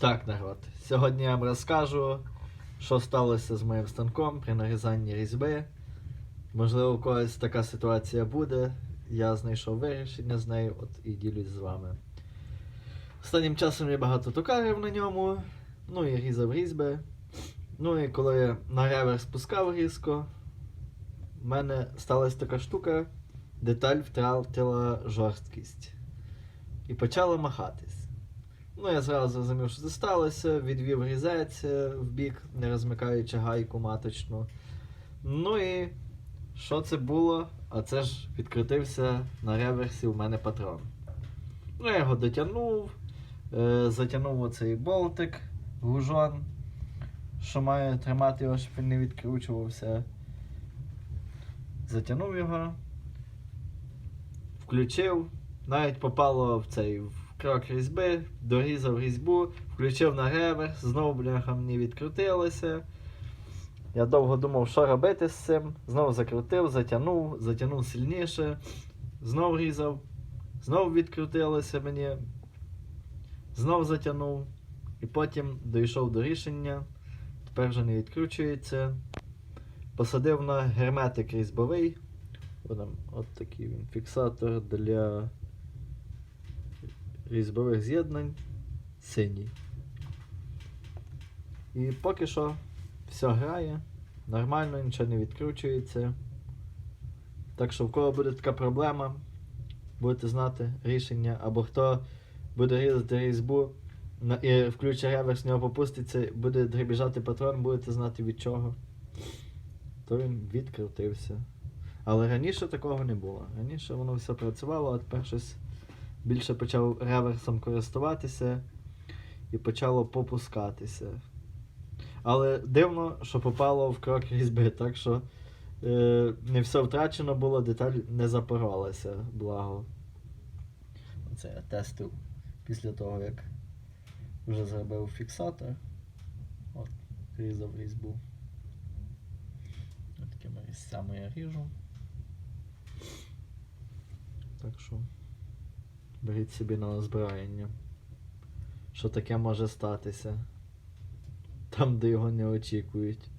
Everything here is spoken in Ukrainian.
Так, народ. Сьогодні я вам розкажу, що сталося з моїм станком при нарізанні різьби. Можливо, у когось така ситуація буде. Я знайшов вирішення з нею, от і ділюсь з вами. Останнім часом я багато токарив на ньому, ну і різав різьби. Ну і коли я на ревер спускав різко, в мене сталася така штука, деталь втратила жорсткість. І почала махатись. Ну, я зразу зрозумів, що це сталося, відвів різець е, в бік, не розмикаючи гайку маточну. Ну і що це було? А це ж відкрутився на реверсі у мене патрон. Ну, я його дотягнув, е, затягнув оцей болтик, гужон, що має тримати його, щоб він не відкручувався. Затягнув його, включив, навіть попало в цей крок різьби, дорізав різьбу, включив на реверс, знову бляха мені відкрутилося. Я довго думав, що робити з цим. Знову закрутив, затягнув, затягнув сильніше, знову різав, знову відкрутилося мені, знову затягнув. І потім дійшов до рішення. Тепер вже не відкручується. Посадив на герметик різьбовий. От, такий він фіксатор для різьбових з'єднань синій. І поки що все грає, нормально, нічого не відкручується. Так що в кого буде така проблема, будете знати рішення, або хто буде різати різьбу і включить реверс, нього попуститься, буде дребіжати патрон, будете знати від чого. То він відкрутився. Але раніше такого не було. Раніше воно все працювало, а тепер щось більше почав реверсом користуватися і почало попускатися. Але дивно, що попало в крок різьби, так що е, не все втрачено було, деталь не запоролася, благо. Це я тестив після того, як вже зробив фіксатор. От, різав різьбу. Такими різцями я ріжу. Так що беріть собі на озброєння. Що таке може статися? Там, де його не очікують.